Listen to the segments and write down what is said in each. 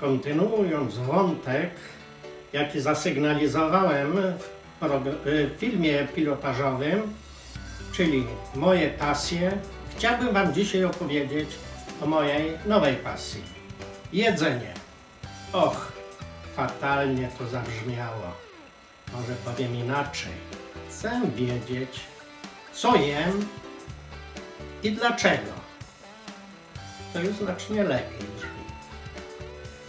Kontynuując wątek, jaki zasygnalizowałem w, filmie pilotażowym, czyli moje pasje, chciałbym Wam dzisiaj opowiedzieć o mojej nowej pasji. Jedzenie. Och, fatalnie to zabrzmiało. Może powiem inaczej. Chcę wiedzieć, co jem i dlaczego. To już znacznie lepiej.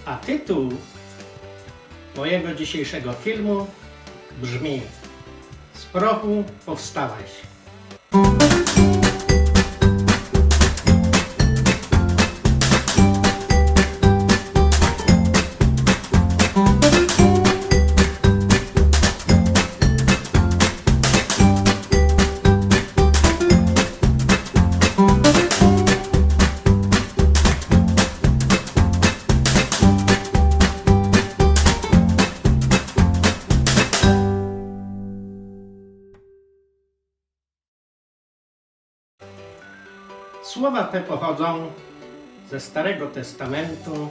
A tytuł mojego dzisiejszego filmu brzmi Z prochu powstałeś. Słowa te pochodzą ze Starego Testamentu,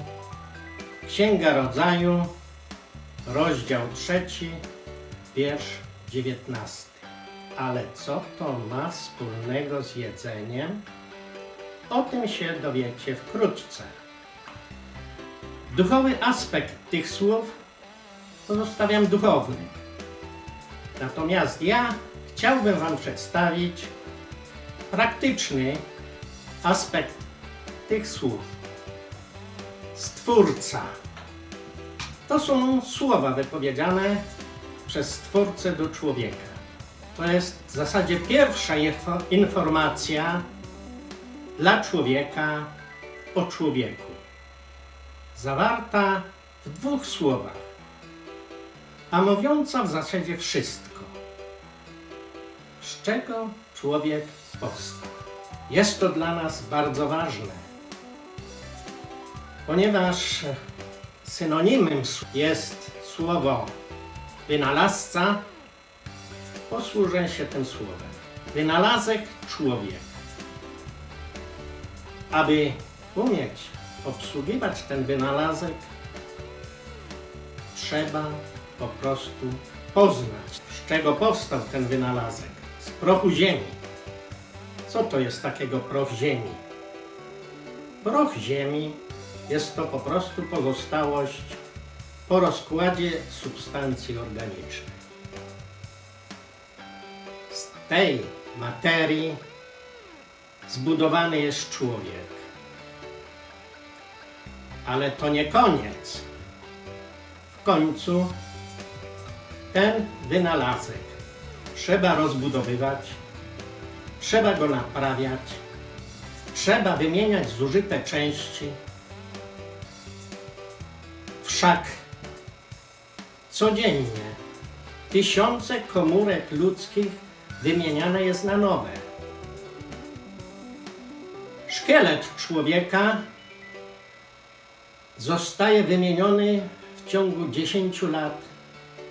Księga Rodzaju, rozdział trzeci, wiersz dziewiętnasty. Ale co to ma wspólnego z jedzeniem? O tym się dowiecie wkrótce. Duchowy aspekt tych słów pozostawiam duchowny. Natomiast ja chciałbym Wam przedstawić praktyczny aspekt tych słów. Stwórca. To są słowa wypowiedziane przez Stwórcę do człowieka. To jest w zasadzie pierwsza info- informacja dla człowieka o człowieku. Zawarta w dwóch słowach, a mówiąca w zasadzie wszystko. Z czego człowiek powstał? Jest to dla nas bardzo ważne, ponieważ synonimem jest słowo wynalazca, posłużę się tym słowem. Wynalazek człowiek. Aby umieć obsługiwać ten wynalazek, trzeba po prostu poznać, z czego powstał ten wynalazek. Z prochu ziemi. Co to jest takiego proch ziemi? Proch ziemi jest to po prostu pozostałość po rozkładzie substancji organicznej. Z tej materii zbudowany jest człowiek. Ale to nie koniec. W końcu ten wynalazek trzeba rozbudowywać trzeba go naprawiać, trzeba wymieniać zużyte części. Wszak codziennie tysiące komórek ludzkich wymieniane jest na nowe. Szkielet człowieka zostaje wymieniony w ciągu 10 lat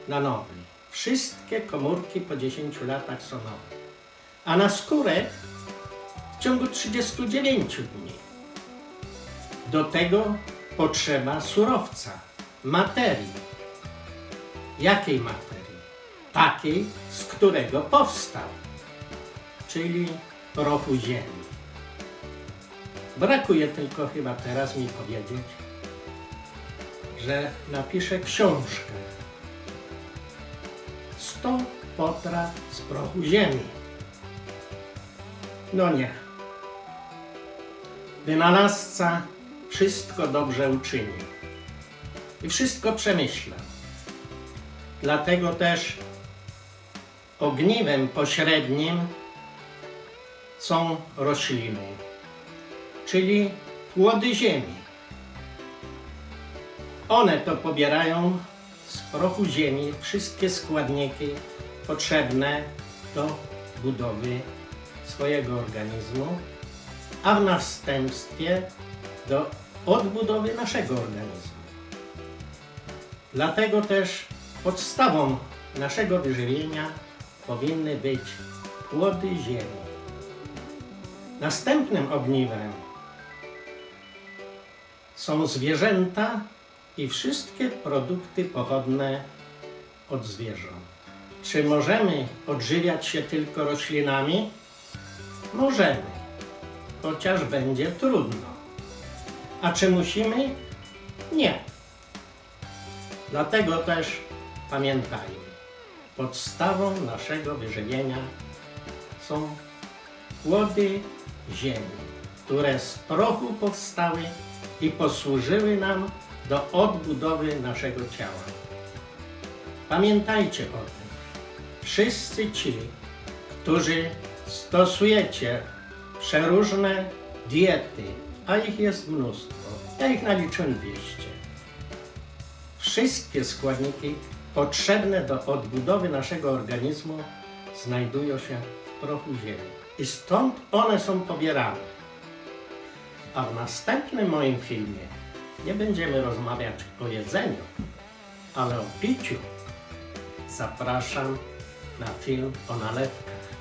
na nowy. Wszystkie komórki po 10 latach są nowe a na skórę w ciągu 39 dni. Do tego potrzeba surowca, materii. Jakiej materii? Takiej, z którego powstał, czyli prochu ziemi. Brakuje tylko chyba teraz mi powiedzieć, że napiszę książkę 100 potraw z prochu ziemi. No nie. Wynalazca wszystko dobrze uczynił i wszystko przemyślał. Dlatego też ogniwem pośrednim są rośliny, czyli płody ziemi. One to pobierają z prochu ziemi wszystkie składniki potrzebne do budowy swojego organizmu, a w następstwie do odbudowy naszego organizmu. Dlatego też podstawą naszego wyżywienia powinny być płody ziemi. Następnym ogniwem są zwierzęta i wszystkie produkty pochodne od zwierząt. Czy możemy odżywiać się tylko roślinami? Możemy, chociaż będzie trudno. A czy musimy? Nie. Dlatego też pamiętajmy, podstawą naszego wyżywienia są płody ziemi, które z prochu powstały i posłużyły nam do odbudowy naszego ciała. Pamiętajcie o tym. Wszyscy ci, którzy stosujecie przeróżne diety, a ich jest mnóstwo, ja ich naliczyłem 200. Wszystkie składniki potrzebne do odbudowy naszego organizmu znajdują się w prochu ziemi. I stąd one są pobierane. A w następnym moim filmie nie będziemy rozmawiać o jedzeniu, ale o piciu. Zapraszam na film o nalewkach.